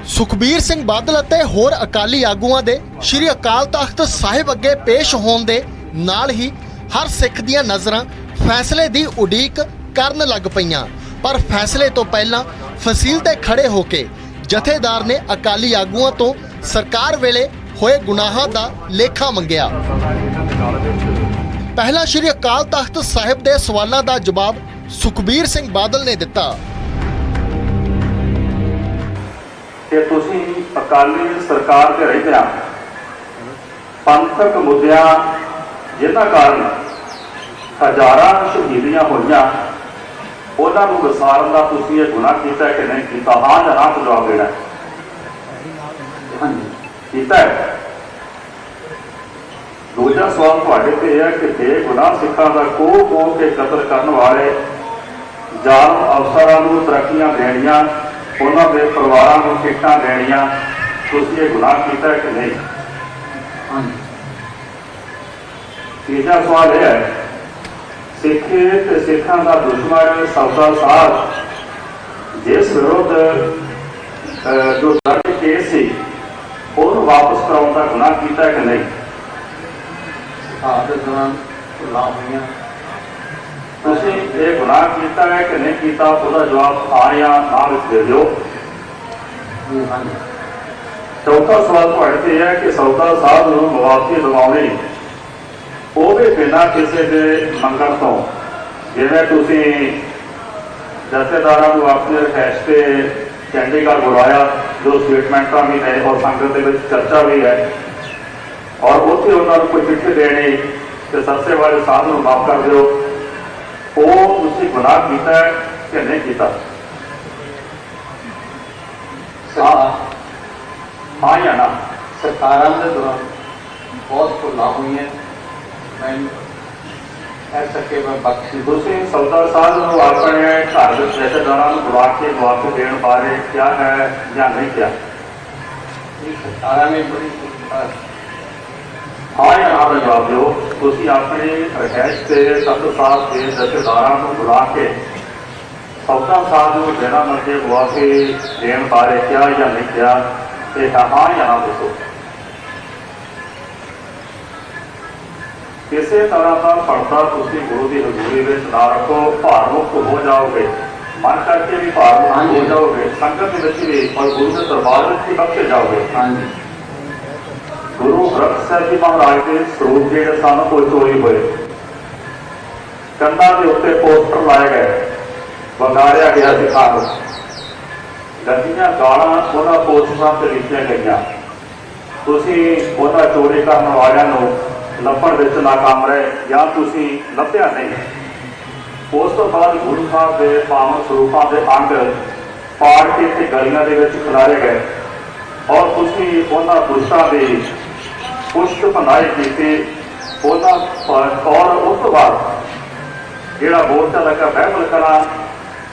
ਸੁਖਬੀਰ ਸਿੰਘ ਬਾਦਲ ਅਤੇ ਹੋਰ ਅਕਾਲੀ ਆਗੂਆਂ ਦੇ ਸ੍ਰੀ ਅਕਾਲ ਤਖਤ ਸਾਹਿਬ ਅੱਗੇ ਪੇਸ਼ ਹੋਣ ਦੇ ਨਾਲ ਹੀ ਹਰ ਸਿੱਖ ਦੀਆਂ ਨਜ਼ਰਾਂ ਫੈਸਲੇ ਦੀ ਉਡੀਕ ਕਰਨ ਲੱਗ ਪਈਆਂ। ਪਰ ਫੈਸਲੇ ਤੋਂ ਪਹਿਲਾਂ ਫਸੀਲ ਤੇ ਖੜੇ ਹੋ ਕੇ ਜਥੇਦਾਰ ਨੇ ਅਕਾਲੀ ਆਗੂਆਂ ਤੋਂ ਸਰਕਾਰ ਵੇਲੇ ਹੋਏ ਗੁਨਾਹਾਂ ਦਾ ਲੇਖਾ ਮੰਗਿਆ। ਪਹਿਲਾਂ ਸ੍ਰੀ ਅਕਾਲ ਤਖਤ ਸਾਹਿਬ ਦੇ ਸਵਾਲਾਂ ਦਾ ਜਵਾਬ ਸੁਖਬੀਰ ਸਿੰਘ ਬਾਦਲ ਨੇ ਦਿੱਤਾ। ਕਿ ਤੁਸੀਂ ਅਕਾਲੀ ਸਰਕਾਰ ਤੇ ਰਹਿੰਦਿਆਂ ਪੰਥਕ ਮੁੱਦਿਆਂ ਜਿਨ੍ਹਾਂ ਕਾਰਨ ਹਜ਼ਾਰਾਂ ਸ਼ਹੀਦੀਆਂ ਹੋਈਆਂ ਉਹਨਾਂ ਨੂੰ ਵਿਸਾਰਨ ਦਾ ਤੁਸੀਂ ਇਹ ਗੁਨਾਹ ਕੀਤਾ ਕਿ ਨਹੀਂ ਕੀਤਾ? ਹਾਂ ਜਾਂ ਨਾ ਜਵਾਬ ਦੇਣਾ ਹਾਂਜੀ, ਕੀਤਾ ਹੈ। ਦੂਜਾ ਸਵਾਲ ਤੁਹਾਡੇ ਤੇ ਇਹ ਹੈ ਕਿ ਬੇਗੁਨਾਹ ਸਿੱਖਾਂ ਦਾ ਕੋ ਕੋਹ ਕੇ ਕਤਲ ਕਰਨ ਵਾਲੇ ਜ਼ਾਲਮ ਅਫਸਰਾਂ ਨੂੰ ਤਰੱਕੀਆਂ ਦੇਣੀਆਂ, ਉਹਨਾਂ ਦੇ ਪਰਿਵਾਰਾਂ ਨੂੰ ਕਿੱਟਾਂ ਦੇਣੀਆਂ, ਤੁਸੀਂ ਇਹ ਗੁਨਾਹ ਕੀਤਾ ਕਿ ਨਹੀਂ? ਤੀਜਾ ਸਵਾਲ ਇਹ ਹੈ ਸਿੱਖੇ ਤੇ ਸਿੱਖਾਂ ਦਾ ਦੁਸ਼ਮਣ ਸੌਦਾ ਸਾਹਿਬ ਜਿਸ ਵਿਰੁੱਧ ਜੋ ਦਰਜ ਕੇਸ ਸੀ ਉਹਨੂੰ ਵਾਪਸ ਕਰਾਉਣ ਦਾ ਗੁਨਾਹ ਕੀਤਾ ਕਿ ਨਹੀਂ? ਦੌਰਾਨ ਹੋਈਆਂ। ਤੁਸੀਂ ਇਹ ਗੁਨਾਹ ਕੀਤਾ ਹੈ ਕਿ ਨਹੀਂ ਕੀਤਾ ਉਹਦਾ ਜਵਾਬ ਹਾਂ ਜਾਂ ਨਾ ਵਿੱਚ ਦੇ ਦਿਓ। ਚੌਥਾ ਸਵਾਲ ਤੁਹਾਡੇ ਤੇ ਹੈ ਕਿ ਸੌਦਾ ਸਾਹਿਬ ਨੂੰ ਮੁਆਵਜ਼ੇ ਦਿਵਾਉਣੇ ਉਹ ਵੀ ਬਿਨਾਂ ਕਿਸੇ ਦੇ ਮੰਗਣ ਤੋਂ। ਜਿਵੇਂ ਤੁਸੀਂ ਜਥੇਦਾਰਾਂ ਨੂੰ ਆਪਣੇ ਰਿਕਵੈਸਟ ਤੇ ਚੰਡੀਗੜ੍ਹ ਬੁਲਾਇਆ, ਜੋ ਸਟੇਟਮੈਂਟਾਂ ਵੀ ਨੇ ਔਰ ਸੰਗਤ ਦੇ ਵਿੱਚ ਚਰਚਾ ਵੀ ਹੈ। ਔਰ ਉੱਥੇ ਉਹਨਾਂ ਨੂੰ ਕੋਈ ਚਿੱਠੀ ਦੇਣੀ ਤੇ ਸੱਸੇ ਵਾਲੇ ਸਾਹਿਬ ਨੂੰ ਮਾਫ ਕਰ ਦਿਓ। ਉਹ ਤੁਸੀਂ ਗੁਨਾਹ ਕੀਤਾ ਹੈ ਕਿ ਨਹੀਂ ਕੀਤਾ? ਸਰਕਾਰ ਹਾਂ ਜਾਂ ਨਾ, ਸਰਕਾਰਾਂ ਦੇ ਦੌਰਾਨ ਬਹੁਤ ਭੁੱਲਾਂ ਹੋਈਆਂ। ਸਕੇ ਮੈਂ ਬਖਸ਼ੀ ਤੁਸੀਂ ਸੌਦਾ ਸਾਹਿਬ ਨੂੰ ਆਪਣੇ ਘਰ ਦੇ ਰਿਸ਼ਤੇਦਾਰਾਂ ਨੂੰ ਬੁਲਾ ਕੇ ਮੁਆਵਜ਼ੇ ਦੇਣ ਬਾਰੇ ਕਿਹਾ ਹੈ ਜਾਂ ਨਹੀਂ ਕਿਹਾ? ਇਹ ਸਰਕਾਰਾਂ ਨੇ ਬੜੀ ਹਾਂ ਜਾਂ ਨਾ ਦਾ ਜਵਾਬ ਦਿਓ। ਤੁਸੀਂ ਆਪਣੇ ਰਿਕਵੈਸਟ ਤੇ ਸਤਿ ਸਾਹਿਬ ਦੇ ਰਿਸ਼ਤੇਦਾਰਾਂ ਨੂੰ ਬੁਲਾ ਕੇ ਸੌਦਾ ਸਾਹਿਬ ਨੂੰ ਜਿਹੜਾ ਮਰਜ਼ੀ ਮੁਆਵਜ਼ੇ ਦੇਣ ਬਾਰੇ ਕਿਹਾ ਜਾਂ ਨਹੀਂ ਕਿਹਾ ਇਹ ਹਾਂ ਜਾਂ ਨਾ ਦੱਸੋ। ਕਿਸੇ ਤਰ੍ਹਾਂ ਦਾ ਪਰਦਾ ਤੁਸੀਂ ਗੁਰੂ ਦੀ ਹਜ਼ੂਰੀ ਵਿੱਚ ਨਾ ਰੱਖੋ ਭਾਰ ਮੁਕਤ ਹੋ ਜਾਓਗੇ। ਮਨ ਕਰਕੇ ਵੀ ਭਾਰ ਮੁਕਤ ਹੋ। ਜਾਓਗੇ। ਸੰਗਤ ਦੇ ਵਿੱਚ ਵੀ ਔਰ ਗੁਰੂ ਦੇ ਦਰਬਾਰ ਵਿੱਚ ਵੀ ਬਖਸ਼ੇ ਜਾਓਗੇ। ਹਾਂਜੀ। ਗੁਰੂ ਗ੍ਰੰਥ ਸਾਹਿਬ ਜੀ ਮਹਾਰਾਜ ਦੇ ਸਰੂਪ ਜਿਹੜੇ ਸਨ ਉਹ ਚੋਰੀ ਹੋਏ। ਕੰਧਾਂ ਦੇ ਉੱਤੇ ਪੋਸਟਰ ਲਾਏ ਗਏ। ਵਗਾਰਿਆ ਗਿਆ ਸੀ ਖਾਨ ਗੱਡੀਆਂ ਗਾਲਾਂ ਉਹਨਾਂ ਪੋਸਟਰਾਂ ਤੇ ਲਿਖੀਆਂ ਗਈਆਂ। ਤੁਸੀਂ ਉਹਦਾ ਚੋਰੀ ਕਰਨ ਵਾਲਿਆਂ ਨੂੰ ਲੱਭਣ ਵਿੱਚ ਨਾਕਾਮ ਰਹੇ ਜਾਂ ਤੁਸੀਂ ਲੱਭਿਆ ਨਹੀਂ। ਉਸ ਤੋਂ ਬਾਅਦ ਗੁਰੂ ਸਾਹਿਬ ਦੇ ਪਾਵਨ ਸਰੂਪਾਂ ਦੇ ਅੰਗ ਪਾੜ ਕੇ ਤੇ ਗਲੀਆਂ ਦੇ ਵਿੱਚ ਖਿਲਾਰੇ ਗਏ ਔਰ ਤੁਸੀਂ ਉਹਨਾਂ ਦੁਸ਼ਟਾਂ ਦੀ ਪੁਸ਼ਟ ਭਨਾਈ ਕੀਤੀ। ਉਹਨਾਂ ਔਰ ਉਸ ਤੋਂ ਬਾਅਦ? ਜਿਹੜਾ ਮੋਰਚਾ ਲੱਗਾ ਬਹਿਬਲ ਕਲਾ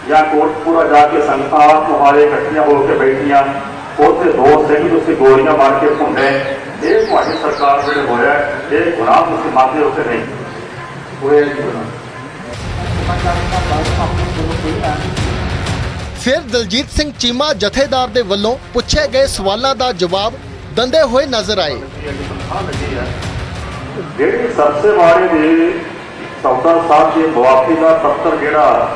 ਜਾਂ ਕੋਟਪੂਰਾ ਜਾ ਕੇ ਸੰਗਤਾਂ ਆਪ ਇਕੱਠੀਆਂ ਹੋ ਕੇ ਬੈਠੀਆਂ, ਉੱਥੇ ਦੋ ਸਿੰਘ ਤੁਸੀਂ ਗੋਲੀਆਂ ਮਾਰ ਕੇ ਭੁੰਡੇ ਇਹ ਤੁਹਾਡੀ ਸਰਕਾਰ ਵੇਲੇ ਹੋਇਆ। ਇਹ ਗੁਨਾਹ ਤੁਸੀਂ ਮੰਨਦੇ ਹੋ ਕਿ ਨਹੀਂ ਹੋਇਆ ਜੀ ਬਣਾ ਸਰਕਾਰਾਂ ਦਾ ਬਾਤ ਆਪਣੇ ਕੋਲ ਕੋਈ ਹੈ ਫਿਰ ਦਲਜੀਤ ਸਿੰਘ ਚੀਮਾ ਜਥੇਦਾਰ ਦੇ ਵੱਲੋਂ ਪੁੱਛੇ ਗਏ ਸਵਾਲਾਂ ਦਾ ਜਵਾਬ ਦਿੰਦੇ ਹੋਏ ਨਜ਼ਰ ਆਏ ਜਿਹੜੀ ਸਰਸੇਵਾੜੀ ਦੇ ਸੌਦਾ ਸਾਹਿਬ ਦੇ ਮੁਆਫੀ ਦਾ ਪੱਤਰ ਜਿਹੜਾ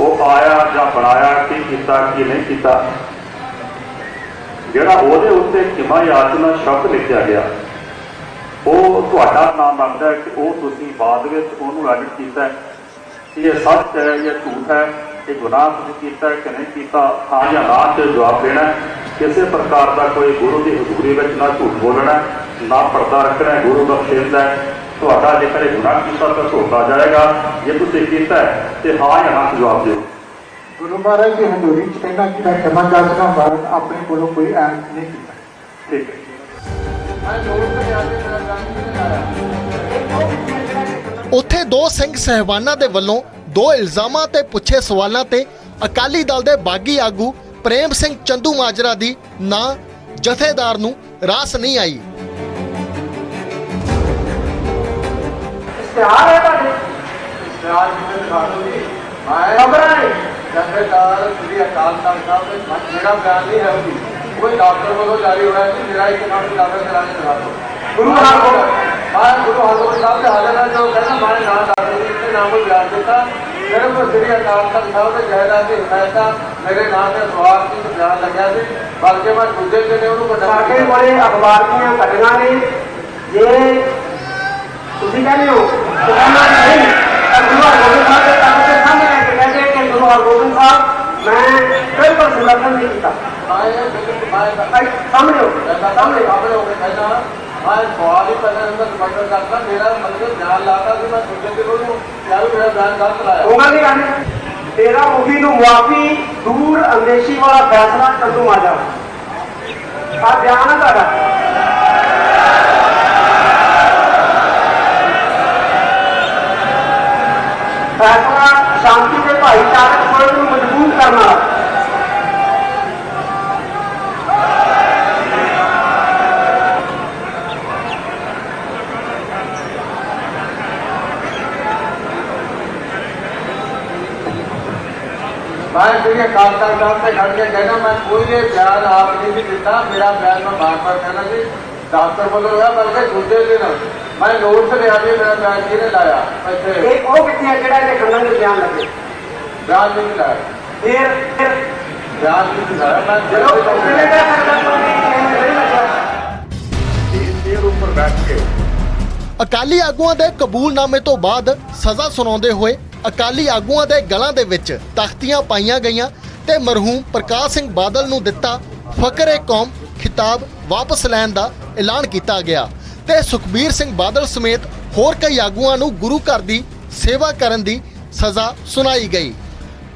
ਉਹ ਆਇਆ ਜਾਂ ਬਣਾਇਆ ਕੀ ਕੀਤਾ ਕੀ ਨਹੀਂ ਕੀਤਾ ਜਿਹੜਾ ਉਹਦੇ ਉੱਤੇ ਕਿਮਾ ਯਾਚਨਾ ਸ਼ਬਦ ਲਿਖਿਆ ਗਿਆ, ਉਹ ਤੁਹਾਡਾ ਨਾਮ ਲੱਗਦਾ ਕਿ ਉਹ ਤੁਸੀਂ ਬਾਅਦ ਵਿੱਚ ਉਹਨੂੰ ਐਡਿਟ ਕੀਤਾ ਕਿ ਇਹ ਸੱਚ ਹੈ ਜਾਂ ਝੂਠ ਹੈ, ਇਹ ਗੁਨਾਹ ਤੁਸੀਂ ਕੀਤਾ ਕਿ ਨਹੀਂ ਕੀਤਾ, ਹਾਂ ਜਾਂ ਨਾ ਤੇ ਜਵਾਬ ਦੇਣਾ ਕਿਸੇ ਪ੍ਰਕਾਰ ਦਾ ਕੋਈ ਗੁਰੂ ਦੀ ਹਜ਼ੂਰੀ ਵਿੱਚ ਨਾ ਝੂਠ ਬੋਲਣਾ ਨਾ ਪਰਦਾ ਰੱਖਣਾ ਗੁਰੂ ਦਾ ਬਖਸ਼ਿੰਦਾ ਹੈ। ਤੁਹਾਡਾ ਜੇਕਰ ਇਹ ਗੁਨਾਹ ਕੀਤਾ ਤਾਂ ਧੋਤਾ ਜਾਏਗਾ। ਜੇ ਤੁਸੀਂ ਕੀਤਾ ਹੈ, ਤੇ ਹਾਂ ਜਾਂ ਨਾ ਜਵਾਬ ਦਿਓ। ਗੁਰੂ ਮਹਾਰਾਜ ਦੀ ਹਜ਼ੂਰੀ ਚ ਕਹਿੰਦਾ ਕਿ ਮੈਂ ਖਿਮਾ ਜਾਚਨਾ ਬਾਰੇ ਆਪਣੇ ਕੋਲੋਂ ਕੋਈ ਐਨ ਨਹੀਂ ਕੀਤਾ। ਠੀਕ ਹੈ। ਨਹੀਂ ਉੱਥੇ ਦੋ ਸਿੰਘ ਸਹਿਬਾਨਾਂ ਦੇ ਵੱਲੋਂ ਦੋ ਇਲਜ਼ਾਮਾਂ ਤੇ ਪੁੱਛੇ ਸਵਾਲਾਂ ਤੇ ਅਕਾਲੀ ਦਲ ਦੇ ਬਾਗੀ ਆਗੂ ਪ੍ਰੇਮ ਸਿੰਘ ਚੰਦੂ ਮਾਜਰਾ ਦੀ ਨਾਂ ਜਥੇਦਾਰ ਨੂੰ ਰਾਸ ਨਹੀਂ ਆਈ। ਇਸ਼ਤਿਹਾਰ ਹੈ ਤੁਹਾਡੇ? ਜੀ ਦੇ ਦਿਖਾ ਦਿਓ ਜੀ। ਮੈਂ ਖਬਰ ਹੈ ਜਥੇਦਾਰ ਸ੍ਰੀ ਅਕਾਲ ਤਖਤ ਸਾਹਿਬ ਦੇ ਮੱਠ ਜਿਹੜਾ ਬਿਆਨ ਨਹੀਂ ਹੈ ਉਹਦੀ ਕੋਈ ਡਾਕਟਰ ਵੱਲੋਂ ਜਾਰੀ ਹੋਇਆ ਕਿ ਮੇਰਾ ਇੱਕ ਨਾਮ ਡਾਕਟਰ ਕਰਾਣੇ ਕਰਾ ਦਿਓ ਗੁਰੂ ਹਰਗੋਬਿੰਦ ਮੈਂ ਗੁਰੂ ਹਰਗੋਬਿੰਦ ਸਾਹਿਬ ਦੇ ਹਾਜ਼ਰ ਹਾਂ ਜੋ ਕਹਿੰਦਾ ਮੈਂ ਨਾਮ ਡਾਕਟਰ ਜੀ ਦੇ ਨਾਮ ਨੂੰ ਬਿਆਨ ਦਿੱਤਾ ਮੇਰੇ ਕੋਲ ਸ੍ਰੀ ਅਕਾਲ ਤਖਤ ਸਾਹਿਬ ਦੇ ਜਾਇਦਾਦ ਦੀ ਹਮਾਇਤਾਂ ਮੇਰੇ ਨਾਮ ਦੇ ਸਵਾਲ ਦੀ ਬਿਆਨ ਲੱਗਿਆ ਸੀ ਬਲਕਿ ਮੈਂ ਦੂਜੇ ਦਿਨ ਉਹਨੂੰ ਵੱਡਾ ਸਾਡੇ ਕੋਲੇ ਅਖਬਾਰ ਦੀਆਂ ਘਟਨਾ ਨੇ ਜੇ ਤੁਸੀਂ ਕਹਿੰਦੇ ਹੋ ਕਿ ਉਹਨਾਂ ਨੇ ਨਹੀਂ ਤਾਂ ਗੁਰੂ ਹਰਗੋਬਿੰਦ ਸਾਹਿਬ ਦੇ ਤਖਤ ਦੇ ਸਾਹਮਣੇ ਆ ਕੇ ਗੁਰੂ ਹਰਗੋਬਿੰਦ ਸਾਹਿਬ ਮੈਂ ਬਿਲਕੁਲ ਸਮਰਥਨ ਨਹੀਂ ਕੀਤਾ। ਆਏ ਬਿਲਕੁਲ ਭਾਈ ਸਾਹਮਣੇ ਹੋ ਸਾਹਮਣੇ ਸਾਹਮਣੇ ਹੋ ਕੇ ਕਹਿੰਦਾ ਮੈਂ ਸਵਾਲ ਹੀ ਪਹਿਲਾਂ ਅੰਦਰ ਸਮਝਣ ਕਰਦਾ ਮੇਰਾ ਮਤਲਬ ਧਿਆਨ ਲਾਤਾ ਕਿ ਮੈਂ ਦੂਜੇ ਦਿਨ ਉਹਨੂੰ ਯਾਰ ਮੇਰਾ ਬਿਆਨ ਗਲਤ ਲਾਇਆ। ਉਹਨਾਂ ਦੀ ਗੱਲ ਤੇਰਾ ਮੁਖੀ ਨੂੰ ਮੁਆਫੀ ਦੂਰ ਅੰਦੇਸ਼ੀ ਵਾਲਾ ਫੈਸਲਾ ਕੱਦੂ ਮਾਜਾ ਆ ਬਿਆਨ ਹੈ ਤੁਹਾਡਾ। ਫੈਸਲਾ ਸ਼ਾਂਤੀ ਤੇ ਭਾਈਚਾਰਕ ਸੋਚ ਨੂੰ ਮਜ਼ਬੂਤ ਕਰਨ ਵਾਲਾ ਮੈਂ ਜਿਹੜੀ ਅਕਾਲ ਤਖਤ ਸਾਹਿਬ ਤੇ ਖੜ ਕੇ ਕਹਿੰਦਾ ਮੈਂ ਕੋਈ ਇਹ ਬਿਆਨ ਆਪ ਨਹੀਂ ਸੀ ਦਿੱਤਾ ਮੇਰਾ ਬਿਆਨ ਮੈਂ ਬਾਰ ਬਾਰ ਕਹਿਣਾ ਸੀ ਡਾਕਟਰ ਮੈਂ ਨੋਟ ਤੇ ਲਿਆ ਵੀ ਮੇਰਾ ਬਿਆਨ ਕਿਹਨੇ ਲਾਇਆ? ਇੱਥੇ। ਇਹ ਉਹ ਕਿੱਥੇ ਆ? ਜਿਹੜਾ ਇਹਦੇ ਖੰਡਨ ਦੇ ਬਿਆਨ ਲੱਗੇ? ਬਿਆਨ ਨਹੀਂ ਲਾਇਆ। ਫਿਰ ਫਿਰ। ਬਿਆਨ ਨਹੀਂ ਲਾਇਆ। ਮੈਂ ਜਦੋਂ ਕਿਵੇਂ ਕਹਿ ਸਕਦਾ ਤੂੰ ਵੀ ਕਿਵੇਂ ਨਹੀਂ ਲੱਗਾ? ਇਹਦੇ ਉੱਪਰ ਬੈਠ ਕੇ। ਅਕਾਲੀ ਆਗੂਆਂ ਦੇ ਕਬੂਲਨਾਮੇ ਤੋਂ ਬਾਅਦ ਸਜ਼ਾ ਸੁਣਾਉਂਦੇ ਹੋਏ ਅਕਾਲੀ ਆਗੂਆਂ ਦੇ ਗਲਾਂ ਦੇ ਵਿੱਚ ਤਖਤੀਆਂ ਪਾਈਆਂ ਗਈਆਂ ਤੇ ਮਰਹੂਮ ਪ੍ਰਕਾਸ਼ ਸਿੰਘ ਬਾਦਲ ਨੂੰ ਦਿੱਤਾ ਫਕਰੇ ਕੌਮ ਖਿਤਾਬ ਵਾਪਸ ਲੈਣ ਦਾ ਐਲਾਨ ਕੀਤਾ ਗਿਆ। ਤੇ ਸੁਖਬੀਰ ਸਿੰਘ ਬਾਦਲ ਸਮੇਤ ਹੋਰ ਕਈ ਆਗੂਆਂ ਨੂੰ ਗੁਰੂ ਘਰ ਦੀ ਸੇਵਾ ਕਰਨ ਦੀ ਸਜ਼ਾ ਸੁਣਾਈ ਗਈ।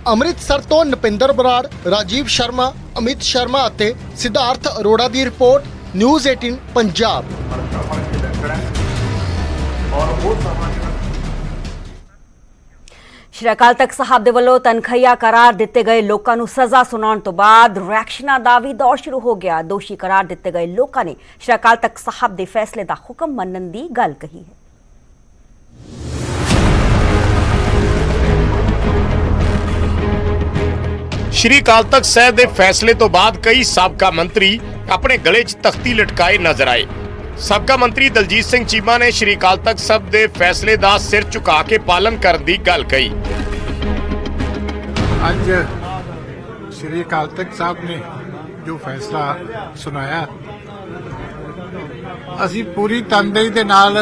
ਅੰਮ੍ਰਿਤਸਰ ਤੋਂ ਨਪਿੰਦਰ ਬਰਾੜ, ਰਾਜੀਵ ਸ਼ਰਮਾ, ਅਮਿਤ ਸ਼ਰਮਾ ਅਤੇ ਸਿਧਾਰਥ ਅਰੋੜਾ ਦੀ ਰਿਪੋਰਟ, ਨਿਊਜ਼ 18 ਪੰਜਾਬ। ਸ਼੍ਰੀ ਅਕਾਲ ਤਖਤ ਸਾਹਿਬ ਦੇ ਵੱਲੋਂ ਤਨਖਈਆ ਕਰਾਰ ਦਿੱਤੇ ਗਏ ਲੋਕਾਂ ਨੂੰ ਸਜ਼ਾ ਸੁਣਾਉਣ ਤੋਂ ਬਾਅਦ ਰਿਐਕਸ਼ਨਾਂ ਦਾ ਵੀ ਦੌਰ ਸ਼ੁਰੂ ਹੋ ਗਿਆ। ਦੋਸ਼ੀ ਕਰਾਰ ਦਿੱਤੇ ਗਏ ਲੋਕਾਂ ਨੇ ਸ਼੍ਰੀ ਅਕਾਲ ਤਖਤ ਸਾਹਿਬ ਦੇ ਫੈਸਲੇ ਦਾ ਹੁਕਮ ਮੰਨਣ ਦੀ ਗੱਲ ਕਹੀ ਹੈ। ਸ਼੍ਰੀ ਅਕਾਲ ਤਖਤ ਸਾਹਿਬ ਦੇ ਫੈਸਲੇ ਤੋਂ ਬਾਅਦ ਕਈ ਸਾਬਕਾ ਮੰਤਰੀ ਆਪਣੇ ਗਲੇ 'ਚ ਤਖਤੀ ਲਟਕਾਏ ਨਜ਼ਰ ਆਏ। ਸਾਬਕਾ ਮੰਤਰੀ ਦਲਜੀਤ ਸਿੰਘ ਚੀਮਾ ਨੇ ਸ਼੍ਰੀ ਅਕਾਲ ਤਖਤ ਸਾਹਿਬ ਦੇ ਫੈਸਲੇ ਦਾ ਸਿਰ ਝੁਕਾ ਕੇ ਪਾਲਨ ਕਰਨ ਦੀ ਗੱਲ ਕਹੀ ਅੱਜ ਸ੍ਰੀ ਅਕਾਲ ਤਖਤ ਸਾਹਿਬ ਨੇ ਜੋ ਫੈਸਲਾ ਸੁਣਾਇਆ, ਅਸੀਂ ਪੂਰੀ ਤਨਦੇਹੀ ਦੇ ਨਾਲ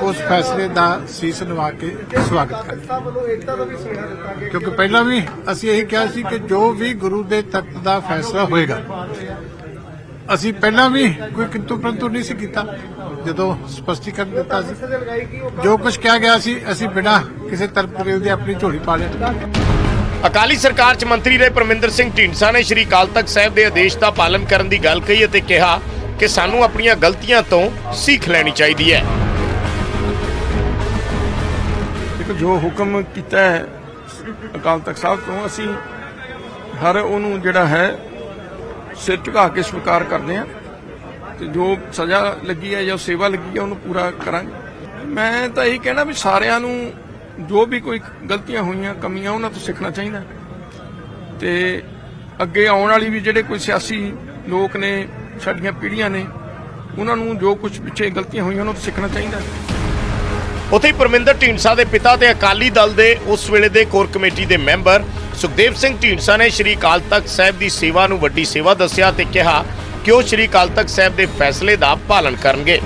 ਉਸ ਫੈਸਲੇ ਦਾ ਸੀਸ ਨਵਾ ਕੇ ਸਵਾਗਤ ਕਰਦੇ ਹਾਂ। ਕਿਉਂਕਿ ਪਹਿਲਾਂ ਵੀ ਅਸੀਂ ਇਹ ਕਿਹਾ ਸੀ ਕਿ ਜੋ ਵੀ ਗੁਰੂ ਦੇ ਤਖਤ ਦਾ ਫੈਸਲਾ ਹੋਏਗਾ ਅਸੀਂ ਪਹਿਲਾਂ ਵੀ ਕੋਈ ਕਿੰਤੂ ਪ੍ਰੰਤੂ ਨਹੀਂ ਸੀ ਕੀਤਾ। ਜਦੋਂ ਸਪਸ਼ਟੀਕਰਨ ਦਿੱਤਾ ਸੀ। ਜੋ ਕੁਝ ਕਿਹਾ ਗਿਆ ਸੀ ਅਸੀਂ ਬਿਨਾਂ ਕਿਸੇ ਤਰਪਰੇ ਦੀ ਆਪਣੀ ਝੋਲੀ ਪਾ ਲਿਆ। ਅਕਾਲੀ ਸਰਕਾਰ 'ਚ ਮੰਤਰੀ ਰਹੇ ਪਰਮਿੰਦਰ ਸਿੰਘ ਢੀਂਡਸਾ ਨੇ ਸ਼੍ਰੀ ਅਕਾਲ ਤਖਤ ਸਾਹਿਬ ਦੇ ਆਦੇਸ਼ ਦਾ ਪਾਲਨ ਕਰਨ ਦੀ ਗੱਲ ਕਹੀ ਅਤੇ ਕਿਹਾ ਕਿ ਸਾਨੂੰ ਆਪਣੀਆਂ ਗਲਤੀਆਂ ਤੋਂ ਸਿੱਖ ਲੈਣੀ ਚਾਹੀਦੀ ਹੈ। ਦੇਖੋ ਜੋ ਹੁਕਮ ਕੀਤਾ ਹੈ ਅਕਾਲ ਤਖਤ ਸਾਹਿਬ ਤੋਂ ਅਸੀਂ ਹਰ ਉਹਨੂੰ ਜਿਹੜਾ ਹੈ ਸਿਰ ਝੁਕਾ ਕੇ ਸਵੀਕਾਰ ਕਰਦੇ ਹਾਂ ਤੇ ਜੋ ਸਜ਼ਾ ਲੱਗੀ ਹੈ ਜਾਂ ਸੇਵਾ ਲੱਗੀ ਹੈ ਉਹਨੂੰ ਪੂਰਾ ਕਰਾਂਗੇ। ਮੈਂ ਤਾਂ ਇਹ ਕਹਿਣਾ ਵੀ ਸਾਰਿਆਂ ਨੂੰ ਜੋ ਵੀ ਕੋਈ ਗਲਤੀਆਂ ਹੋਈਆਂ, ਕਮੀਆਂ, ਉਹਨਾਂ ਤੋਂ ਸਿੱਖਣਾ ਚਾਹੀਦਾ। ਤੇ ਅੱਗੇ ਆਉਣ ਵਾਲੀ ਵੀ ਜਿਹੜੇ ਕੋਈ ਸਿਆਸੀ ਲੋਕ ਨੇ, ਸਾਡੀਆਂ ਪੀੜ੍ਹੀਆਂ ਨੇ, ਉਹਨਾਂ ਨੂੰ ਜੋ ਕੁਝ ਪਿੱਛੇ ਗਲਤੀਆਂ ਹੋਈਆਂ, ਉਹਨਾਂ ਤੋਂ ਸਿੱਖਣਾ ਚਾਹੀਦਾ। ਉੱਥੇ ਹੀ ਪਰਮਿੰਦਰ ਢੀਂਡਸਾ ਦੇ ਪਿਤਾ ਤੇ ਅਕਾਲੀ ਦਲ ਦੇ ਉਸ ਵੇਲੇ ਦੇ ਕੋਰ ਕਮੇਟੀ ਦੇ ਮੈਂਬਰ ਸੁਖਦੇਵ ਸਿੰਘ ਢੀਂਡਸਾ ਨੇ ਸ਼੍ਰੀ ਅਕਾਲ ਤਖਤ ਸਾਹਿਬ ਦੀ ਸੇਵਾ ਨੂੰ ਵੱਡੀ ਸੇਵਾ ਦੱਸਿਆ ਤੇ ਕਿਹਾ ਕਿ ਉਹ ਸ਼੍ਰੀ ਅਕਾਲ ਤਖਤ ਸਾਹਿਬ ਦੇ ਫੈਸਲੇ ਦਾ ਪਾਲਨ ਕਰਨਗੇ।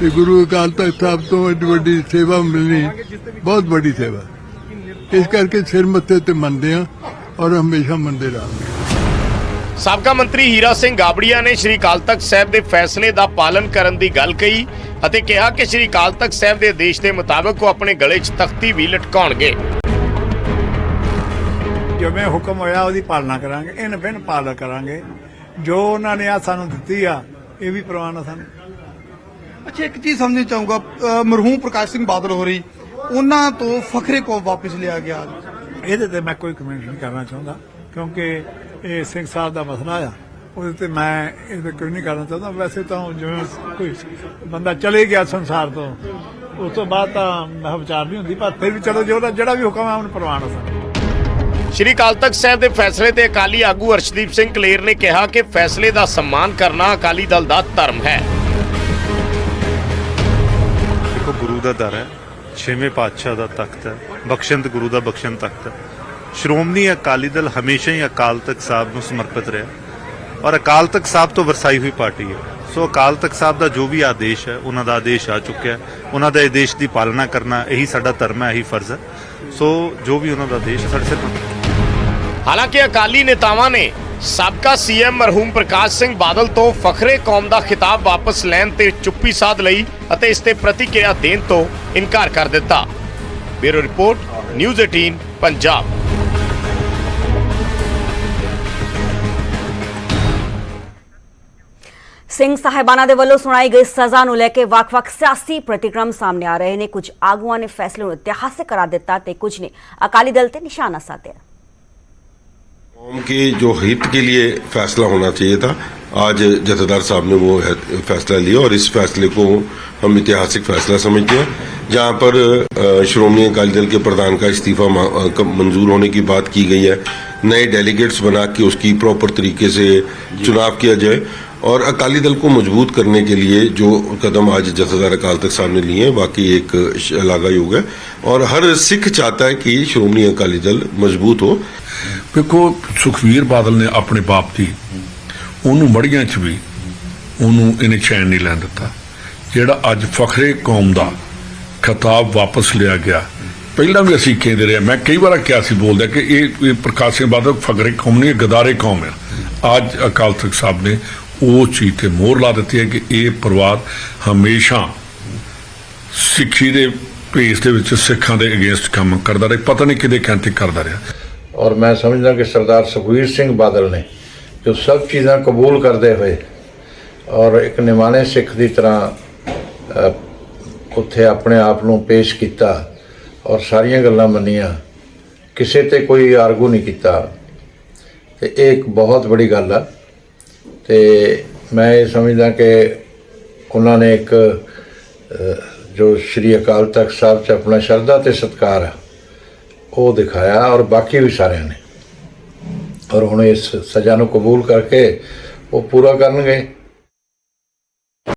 ਤੇ ਗੁਰੂ ਅਕਾਲ ਤਖਤ ਸਾਹਿਬ ਤੋਂ ਏਡੀ ਵੱਡੀ ਸੇਵਾ ਮਿਲਣੀ ਬਹੁਤ ਵੱਡੀ ਸੇਵਾ। ਇਸ ਕਰਕੇ ਸਿਰ ਮੱਥੇ ਤੇ ਮੰਨਦੇ ਆ ਔਰ ਹਮੇਸ਼ਾ ਮੰਨਦੇ ਰਹਾਂਗੇ। ਸਾਬਕਾ ਮੰਤਰੀ ਹੀਰਾ ਸਿੰਘ ਗਾਬੜੀਆ ਨੇ ਸ਼੍ਰੀ ਅਕਾਲ ਤਖਤ ਸਾਹਿਬ ਦੇ ਫੈਸਲੇ ਦਾ ਪਾਲਨ ਕਰਨ ਦੀ ਗੱਲ ਕਹੀ ਅਤੇ ਕਿਹਾ ਕਿ ਸ਼੍ਰੀ ਅਕਾਲ ਤਖਤ ਸਾਹਿਬ ਦੇ ਆਦੇਸ਼ ਦੇ ਮੁਤਾਬਕ ਉਹ ਆਪਣੇ ਗਲੇ 'ਚ ਤਖਤੀ ਵੀ ਲਟਕਾਉਣਗੇ। ਜਿਵੇਂ ਹੁਕਮ ਹੋਇਆ ਉਹਦੀ ਪਾਲਣਾ ਕਰਾਂਗੇ ਇਨ ਬਿਨ ਪਾਲਣਾ ਕਰਾਂਗੇ। ਜੋ ਉਹਨਾਂ ਨੇ ਆ ਸਾਨੂੰ ਦਿੱਤੀ ਆ ਇਹ ਵੀ ਪ੍ਰਵਾਨ ਆ ਸਾਨੂੰ। ਅੱਛਾ ਇੱਕ ਚੀਜ਼ ਸਮਝਣੀ ਚਾਹੂੰਗਾ ਮਰਹੂਮ ਪ੍ਰਕਾਸ਼ ਸਿੰਘ ਬਾਦਲ ਹੋ ਰਹੀ ਉਹਨਾਂ ਤੋਂ ਫਖਰੇ ਕੋ ਵਾਪਸ ਲਿਆ ਗਿਆ? ਇਹਦੇ ਤੇ ਮੈਂ ਕੋਈ ਕਮੈਂਟ ਨਹੀਂ ਕਰਨਾ ਚਾਹੁੰਦਾ ਕਿਉਂਕਿ ਇਹ ਸਿੰਘ ਸਾਹਿਬ ਦਾ ਮਸਲਾ ਆ। ਉਹਦੇ ਤੇ ਮੈਂ ਇਹਦੇ ਕੋਈ ਨਹੀਂ ਕਰਨਾ ਚਾਹੁੰਦਾ। ਵੈਸੇ ਤਾਂ ਜਿਵੇਂ ਕੋਈ ਬੰਦਾ ਚਲੇ ਗਿਆ ਸੰਸਾਰ ਤੋਂ ਉਸ ਤੋਂ ਬਾਅਦ ਤਾਂ ਮੈਂ ਵਿਚਾਰ ਨਹੀਂ ਹੁੰਦੀ ਪਰ ਫਿਰ ਵੀ ਚਲੋ ਜੋ ਜਿਹੜਾ ਵੀ ਹੁਕਮ ਹੈ ਉਹਨੂੰ ਪ੍ਰਵਾਨ ਹੋ ਸ਼੍ਰੀ ਅਕਾਲ ਤਖਤ ਸਾਹਿਬ ਦੇ ਫੈਸਲੇ ਤੇ ਅਕਾਲੀ ਆਗੂ ਅਰਸ਼ਦੀਪ ਸਿੰਘ ਕਲੇਰ ਨੇ ਕਿਹਾ ਕਿ ਫੈਸਲੇ ਦਾ ਸਨਮਾਨ ਕਰਨਾ ਅਕਾਲੀ ਦਲ ਦਾ ਧਰਮ ਹੈ। ਦੇਖੋ ਗੁਰੂ ਦਾ ਦਰ ਹੈ ਛੇਵੇਂ ਪਾਤਸ਼ਾਹ ਦਾ ਤਖਤ ਹੈ ਬਖਸ਼ੰਤ ਗੁਰੂ ਦਾ ਬਖਸ਼ੰਤ ਤਖਤ ਹੈ। ਸ਼੍ਰੋਮਣੀ ਅਕਾਲੀ ਦਲ ਹਮੇਸ਼ਾ ਹੀ ਅਕਾਲ ਤਖਤ ਸਾਹਿਬ ਨੂੰ ਸਮਰਪਿਤ ਰਿਹਾ। ਔਰ ਅਕਾਲ ਤਖਤ ਸਾਹਿਬ ਤੋਂ ਵਰਸਾਈ ਹੋਈ ਪਾਰਟੀ ਹੈ। ਸੋ ਅਕਾਲ ਤਖਤ ਸਾਹਿਬ ਦਾ ਜੋ ਵੀ ਆਦੇਸ਼ ਹੈ, ਉਹਨਾਂ ਦਾ ਆਦੇਸ਼ ਆ ਚੁੱਕਿਆ ਉਹਨਾਂ ਦੇ ਆਦੇਸ਼ ਦੀ ਪਾਲਣਾ ਕਰਨਾ, ਇਹੀ ਸਾਡਾ ਧਰਮ ਹੈ, ਇਹੀ ਫਰਜ਼ ਹੈ। ਸੋ ਜੋ ਵੀ ਉਹਨਾਂ ਦਾ ਆਦੇਸ਼ ਸਾਡੇ ਸਿਰ ਹਾਲਾਂਕਿ ਅਕਾਲੀ ਨੇਤਾਵਾਂ ਨੇ ਸਾਬਕਾ ਸੀਐਮ ਮਰਹੂਮ ਪ੍ਰਕਾਸ਼ ਸਿੰਘ ਬਾਦਲ ਤੋਂ ਫਖਰੇ ਕੌਮ ਦਾ ਖਿਤਾਬ ਵਾਪਸ ਲੈਣ ਤੇ ਚੁੱਪੀ ਸਾਧ ਲਈ ਅਤੇ ਇਸ ਤੇ ਪ੍ਰਤੀਕਿਰਿਆ ਦੇਣ ਤੋਂ ਇਨਕਾਰ ਕਰ ਦਿੱਤਾ। Bureau report, news 18 Punjab. Singh ਸਾਹਿਬਾਨਾਂ ਦੇ ਵੱਲੋਂ ਸੁਣਾਈ ਗਈ ਸਜ਼ਾ ਨੂੰ ਲੈ ਕੇ ਵੱਖ-ਵੱਖ ਸਿਆਸੀ ਪ੍ਰਤੀਕਰਮ ਸਾਹਮਣੇ ਆ ਰਹੇ ਨੇ ਕੁਝ ਆਗੂਆਂ ਨੇ ਫੈਸਲੇ ਨੂੰ ਇਤਿਹਾਸਕ ਕਰਾ ਦਿੱਤਾ ਤੇ ਕੁਝ ਨੇ ਅਕਾਲੀ ਦਲ ਤੇ ਨਿਸ਼ਾਨਾ ਸਾਧਿਆ कौम के जो हित के लिए फैसला होना चाहिए था आज जथेदार साहब ने वो है- फैसला लिया और इस फैसले को हम ऐतिहासिक फैसला समझते हैं जहां पर अ, श्रोमणी अकाली दल के प्रधान का इस्तीफा मा- अ, क- मंजूर होने की बात की गई है नए डेलीगेट्स बना के उसकी प्रॉपर तरीके से चुनाव किया जाए और अकाली दल को मजबूत करने के लिए जो कदम आज जथेदार अकाल तख्त साहब ने लिए हैं वाकई एक शलाघा योग है और हर सिख चाहता है कि श्रोमणी अकाली दल मजबूत हो ਵੇਖੋ ਸੁਖਵੀਰ ਬਾਦਲ ਨੇ ਆਪਣੇ ਬਾਪ ਦੀ ਉਹਨੂੰ ਮੜੀਆਂ 'ਚ ਵੀ ਉਹਨੂੰ ਇਹਨੇ ਚੈਨ ਨਹੀਂ ਲੈਣ ਦਿੱਤਾ ਜਿਹੜਾ ਅੱਜ ਫਖਰੇ ਕੌਮ ਦਾ ਖਿਤਾਬ ਵਾਪਸ ਲਿਆ ਗਿਆ ਪਹਿਲਾਂ ਵੀ ਅਸੀਂ ਕਹਿੰਦੇ ਰਹੇ ਮੈਂ ਕਈ ਵਾਰ ਕਿਹਾ ਸੀ ਬੋਲਦਾ ਕਿ ਇਹ ਇਹ ਪ੍ਰਕਾਸ਼ ਸਿੰਘ ਬਾਦਲ ਫਖਰੇ ਕੌਮ ਨਹੀਂ ਇਹ ਗਦਾਰੇ ਕੌਮ ਹੈ ਅੱਜ ਅਕਾਲ ਤਖਤ ਸਾਹਿਬ ਨੇ ਉਹ ਚੀਜ਼ ਤੇ ਮੋਹਰ ਲਾ ਦਿੱਤੀ ਹੈ ਕਿ ਇਹ ਪਰਿਵਾਰ ਹਮੇਸ਼ਾ ਸਿੱਖੀ ਦੇ ਭੇਸ ਦੇ ਵਿੱਚ ਸਿੱਖਾਂ ਦੇ ਅਗੇਂਸਟ ਕੰਮ ਕਰਦਾ ਰਿਹਾ। ਪਤਾ ਨਹੀਂ ਕਿਹਦੇ ਕਹਿਣ ਤੇ ਕਰਦਾ ਰਿਹਾ। ਔਰ ਮੈਂ ਸਮਝਦਾ ਕਿ ਸਰਦਾਰ ਸੁਖਵੀਰ ਸਿੰਘ ਬਾਦਲ ਨੇ ਜੋ ਸਭ ਚੀਜ਼ਾਂ ਕਬੂਲ ਕਰਦੇ ਹੋਏ ਔਰ ਇੱਕ ਨਿਮਾਣੇ ਸਿੱਖ ਦੀ ਤਰ੍ਹਾਂ ਉੱਥੇ ਆਪਣੇ ਆਪ ਨੂੰ ਪੇਸ਼ ਕੀਤਾ ਔਰ ਸਾਰੀਆਂ ਗੱਲਾਂ ਮੰਨੀਆਂ, ਕਿਸੇ ਤੇ ਕੋਈ ਆਰਗੂ ਨਹੀਂ ਕੀਤਾ। ਤੇ ਇਹ ਇੱਕ ਬਹੁਤ ਬੜੀ ਗੱਲ ਆ। ਤੇ ਮੈਂ ਇਹ ਸਮਝਦਾ ਕਿ ਉਹਨਾਂ ਨੇ ਇੱਕ ਜੋ ਸ਼੍ਰੀ ਅਕਾਲ ਤਖਤ ਸਾਹਿਬ 'ਚ ਆਪਣਾ ਸ਼ਰਧਾ ਤੇ ਸਤਿਕਾਰ ਉਹ ਦਿਖਾਇਆ ਔਰ ਬਾਕੀ ਵੀ ਸਾਰਿਆਂ ਨੇ। ਔਰ ਹੁਣ ਇਸ ਸਜ਼ਾ ਨੂੰ ਕਬੂਲ ਕਰਕੇ ਉਹ ਪੂਰਾ ਕਰਨਗੇ।